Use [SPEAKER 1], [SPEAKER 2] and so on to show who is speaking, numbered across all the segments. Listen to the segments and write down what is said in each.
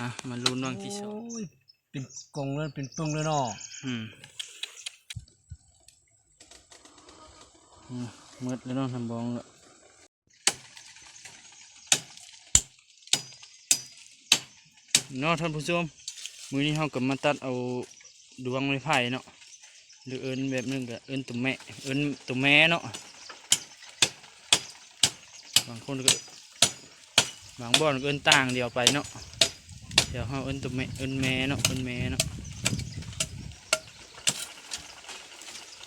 [SPEAKER 1] อะมาลุ้นวังที่สอง
[SPEAKER 2] โยเป็นกงเลยเป็นปึ้งเลยเนาะ
[SPEAKER 1] อืมอืมมืดแล้วเน้องทำบองแล้วเนาะท่านผู้ชมมือนี้เราก็มาตัดเอาดวงไม้ไผ่เนาะหรือเอินแบบหนึงก็เอินตุ่มแม่เอินตุ่มแม่เนาะบางคนก็บางบ่อนก็เอินต่างเดียวไปเนาะเดี๋ยวเราเอินตุ่มแม่เอินแม่เนาะเอินแม่เนาะ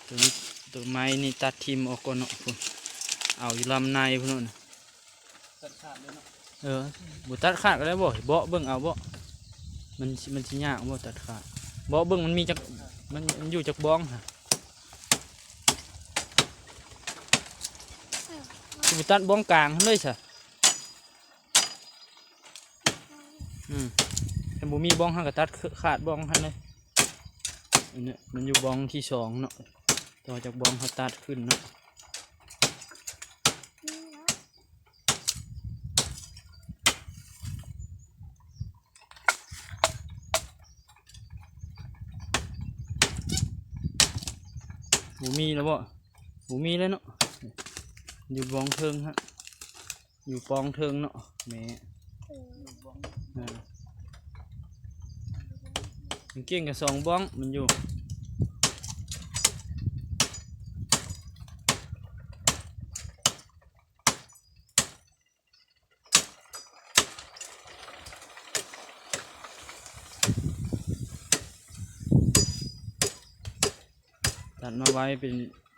[SPEAKER 1] ตัวนี้ตัวไม้นี่ตัดทิมออกก่อนเนาะพุ่นเอาอยู่ลำในพุ่นน่ะ
[SPEAKER 2] ตัดขาดเลยเนาะ
[SPEAKER 1] เออบุตัดขาดก็ได้บ่เบาะเบิ่งเอาเบาะมันสิมันสิยากบ่ตัดขาดเบาะเบิ่งมันมีจักมันมันอยู่จักบ้องฮะสิบุตัดบ้องกลางหั่นเลยซะอืมถ้า บ่มีบ้องหันก็ตัดขาดบ้องหันเลยอันเนี้ยมันอยู่บ้องที่สองเนาะต่อจากบ้องเขาตัดขึ้นเนาะหมูมีแล้วบ่หมูมีแล้วเนาะอยู่บองเทิงฮะอยู่ปองเทิงเนาะแหม่อ่า มันเก่งกับสองบ้องมันอยู่ตัดมาไว้เป็น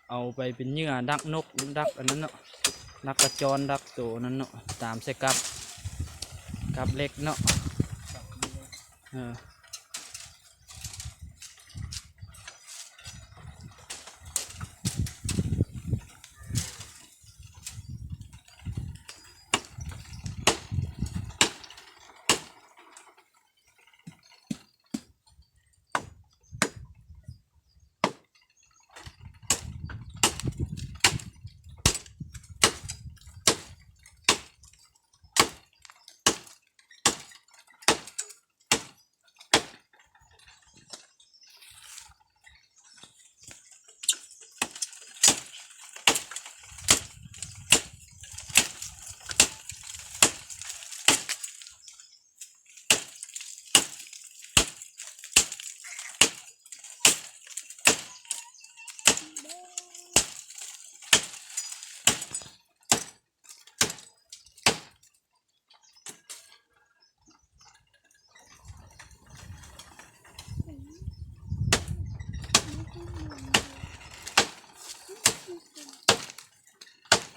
[SPEAKER 1] เอาไปเป็นเหยื่อดักนกดักอันนั้นเนาะดักกระจรดักตัวนั้นเนาะตามใส่กับกับเล็กเนาะเออ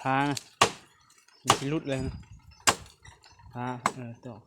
[SPEAKER 1] พานะมันสิรุษเลยนะพาเออตอก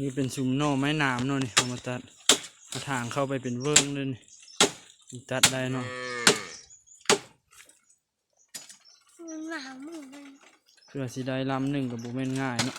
[SPEAKER 1] นี่เป็นซุมโน่ไม้หนามเนาะนี่เอามาตัดเอาทางเข้าไปเป็นเวิ้งเลยนี่นี่ตัดได้เนาะ
[SPEAKER 3] หนาวมือมัน
[SPEAKER 1] เพื่อสิได้ลำหนึ่งกับบุเมนง่ายเนาะ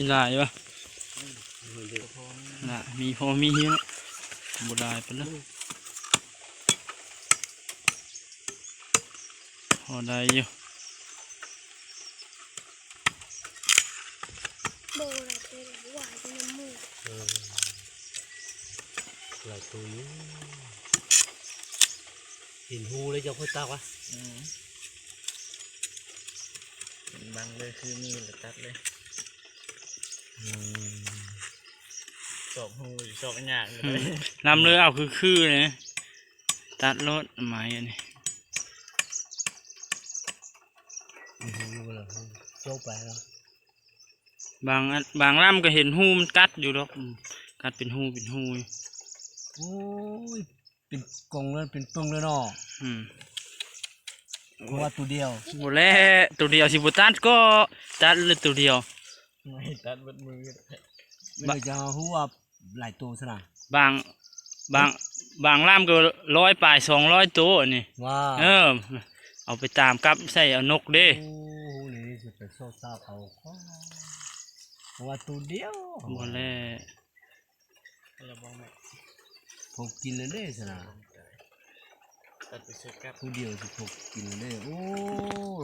[SPEAKER 1] มีหลายปะน่ะมีพอมีเยอะบุได้ไปแล้วพอได้อยู่
[SPEAKER 3] โบราณเป็นหวานเป็นน้ำมือ
[SPEAKER 2] หลายตัวอยู่เห็นหูเลยจะค่อยตากวะ
[SPEAKER 1] อืมบังเลยคือมีเลยตัดเลย
[SPEAKER 2] อืม
[SPEAKER 1] สอบหูสอบอันยากเลยนำเลยเอาคือคือเลยตัดรถไม้อันนี้
[SPEAKER 2] อือรู้แล้วโจบไปแล้ว
[SPEAKER 1] บางอันบางลำก็เห็นหูมันกัดอยู่ดอกอืมกัดเป็นหูเป็นหูอยู่
[SPEAKER 2] โอ้ยเป็นกรงเลยเป็นปึ้งเลยเนาะ
[SPEAKER 1] อืม
[SPEAKER 2] เพราะว่าตัวเดียว
[SPEAKER 1] หมดแล้วตัวเดียวสิบุตัดก็ตัดเลยตัวเดียว
[SPEAKER 2] ไม่ตัดบดมือไม่ได้จะเอาหัวหลายตัวซะนะ
[SPEAKER 1] บางบางบางล่ามก็ร้อยปลายสองร้อยตัวนี่
[SPEAKER 2] ว่า
[SPEAKER 1] เออ เอาไปตามกับใส่เอานกเด้
[SPEAKER 2] โอ้โหนี่สิไปโซ่ตาเอาก็เพราะว่าตัวเดียว
[SPEAKER 1] หมดแล้ว
[SPEAKER 2] ผมกินเลยเด้ซะนะ
[SPEAKER 1] ตัดไปใส่กับ
[SPEAKER 2] ตัวเดียวสิผมกินเลยเด้โอ้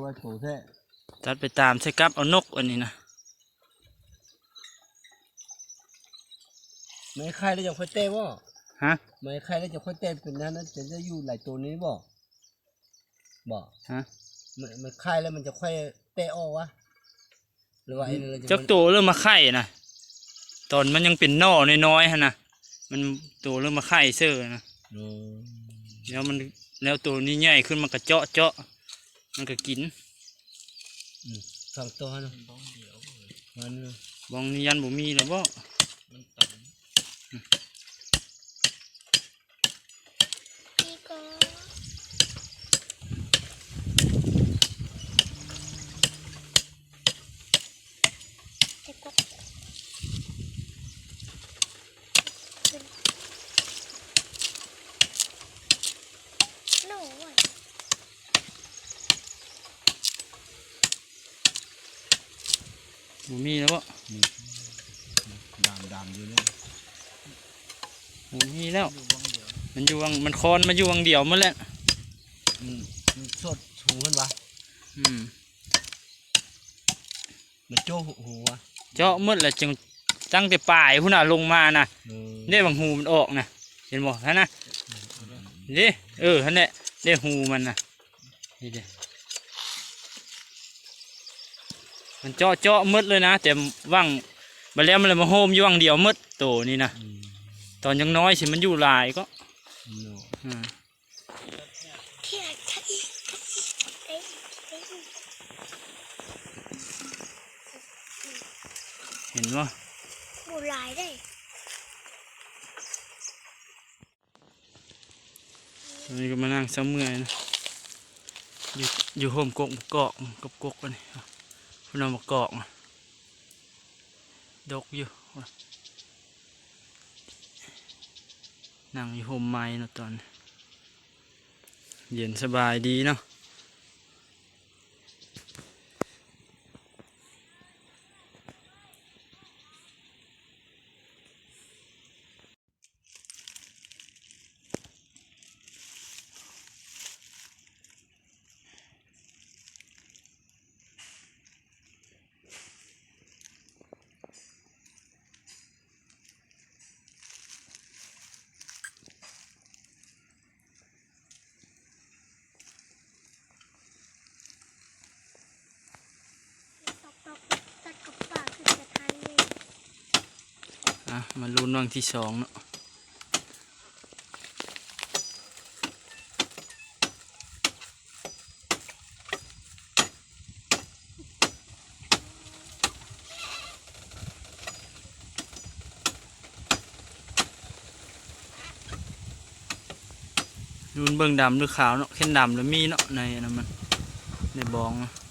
[SPEAKER 2] ร้อยตัวแท้
[SPEAKER 1] ตัดไปตามใส่กับเอานกอันนี้นะ
[SPEAKER 2] ไม่ไข่แล้วจะค่อยเต้บ่
[SPEAKER 1] ฮะ
[SPEAKER 2] ไม่ไข่แล้วจะค่อยเต้เป็นนั้นนะจะจะอยู่หลายตัวนี้บ่บ่
[SPEAKER 1] ฮะ
[SPEAKER 2] มันมันไข่แล้วมันจะค่อยเตะออกวะหรือว่าไอ้นี่เราจะ
[SPEAKER 1] จักตัวเริ่มมาไข่นะตอนมันยังเป็นนอน้อยๆฮะนะมันตัวเริ่มมาไข่เสื้อนะ
[SPEAKER 2] อืม
[SPEAKER 1] แล้วมันแล้วตัวนี้ใหญ่ขึ้นมันก็เจาะเจาะมันก็กิน
[SPEAKER 2] อืมสองตัวนะมัน
[SPEAKER 1] บองนี่ยันบ่มีแล้วบ่
[SPEAKER 3] พี่ก็เจ็บก็หนูอะ
[SPEAKER 1] บ่มีแล้วบ่
[SPEAKER 2] ดามดามอยู่เนี่ย
[SPEAKER 1] บ่มีแล้ว มันอยู่วังมันคอนมาอยู่วังเดียวหมาแล้ว
[SPEAKER 2] อืมมันสดหูขึ้นวะ
[SPEAKER 1] อืม
[SPEAKER 2] มันโจ้หูวะ
[SPEAKER 1] เจาะหมดแล้วจึงตั้งแต่ปลายพุ่นน่ะลงมาน่ะ
[SPEAKER 2] เออ
[SPEAKER 1] ได้บางหูมันออกนะเห็นบ่ฮะนะนี่เออฮะเนี่ยได้หูมันนะนี่เด้ มันเจาะเจาะหมดเลยนะ แต่ว่างมาแล้วมันเลยมาโฮมอยู่วังเดียวหมดโตนี่นะ
[SPEAKER 2] อืม
[SPEAKER 1] ตอนยังน้อยสิมันอยู่หลายก็
[SPEAKER 2] เนาะ
[SPEAKER 1] อืม
[SPEAKER 3] เที่ยงทักอีกเอ้ยเอ้ย
[SPEAKER 1] เห็นว่า
[SPEAKER 3] บูหลายได้
[SPEAKER 1] อันนี้ก็มานั่งเสาเมื่อยนะอยู่อยู่โฮมกกมะกอกกับกกกันนี่ พุ่นอามากอกนะดกอยู่นั่งอยู่โฮมไม้นะตอน เย็นสบายดีเนาะ
[SPEAKER 3] ตอกตอกตัดกับปากคือจะทันเลย
[SPEAKER 1] อะมาลุ้นวันที่สองเนาะลุ้นเบิ่งดำหรือขาวเนาะแค่นดำแล้วมีเนาะในนั้นมันในบองอะ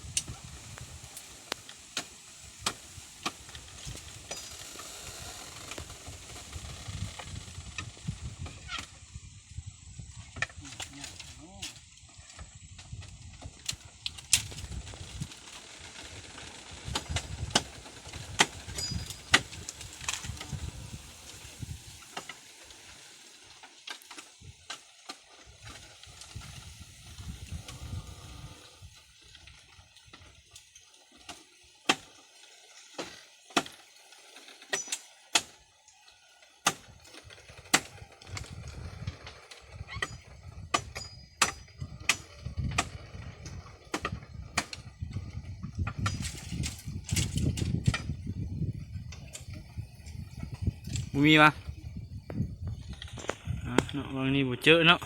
[SPEAKER 1] บ่มีวะเนาะวางนี้บ่เจอเนาะ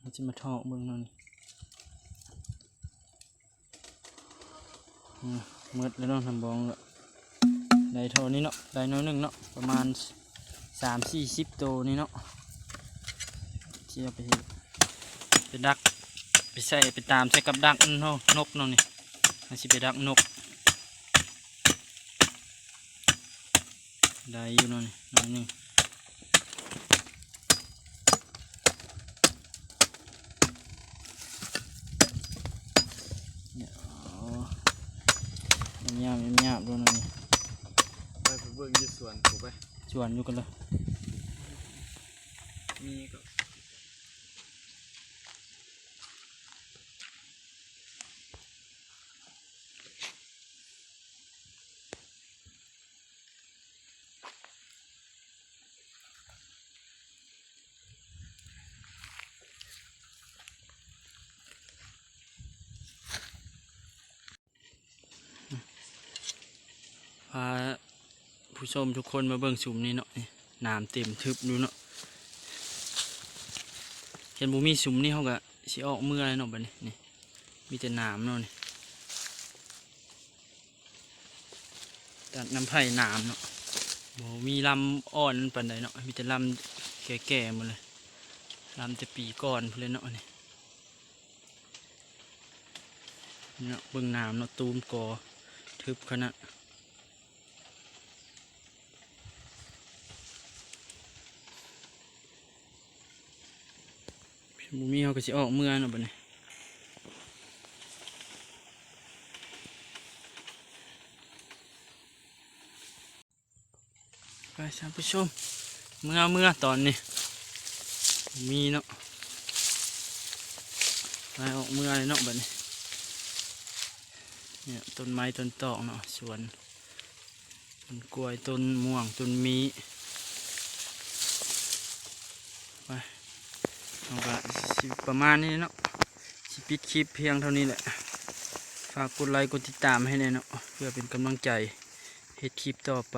[SPEAKER 1] มันจะมาทอกเบิ่งนาะนี่อืมมืดแล้วเนาะทำบองละได้เท่านี้เนาะได้น้อยหนึ่งเนาะประมาณสามสี่สิบตัวนี่เนาะที่เอาไปเฮ็ดไปดัก ใส่ไปตามใส่กับดักนเนาะนกเนาะนี่มันสิไปดักนกได้อยู่เนาะนี่น้อยหนึงเนี่ยอ๋อหยาบๆหยาบๆด้วยเนาะนี่
[SPEAKER 2] ไปไปเบิ่งอยี่สวนถูกไป
[SPEAKER 1] ชวนอยู่กันเลย ผู้ชมทุกคนมาเบิ่งสุมนี่เนาะนี่น้ำเต็มทึบดูเนาะเห็นบุมีสุมนี่เขาก็สิออกเมื่อไรเนาะบัดนี้นี่มีแต่น้ำเนาะนี่ตัดน้ำไผ่น้ำเนาะบ่มีลำอ่อนปานใดเนาะมีแต่ลำแก่ๆหมดเลยลำแต่ปีก่อนพู้นเลยเนาะนี่เนาะเบิ่งน้ำเนาะตูมกอทึบขนาด บุมีเขาก็สิออกเมื่อเนาะบัดนี้ไปท่านผู้ชมเมื่อเมื่อตอนนี้มีเนาะไปออกเมื่อเลยเนาะบัดนี้เนี่ยต้นไม้ต้นตอกเนาะสวนต้นกล้วยต้นม่วงต้นมีไป เอาก็ประมาณนี้เนาะสิปิดคลิปเพียงเท่านี้แหละ ฝากกดไลค์กดติดตามให้แน่เนาะเพื่อเป็นกำลังใจเฮ็ดคลิปต่อไป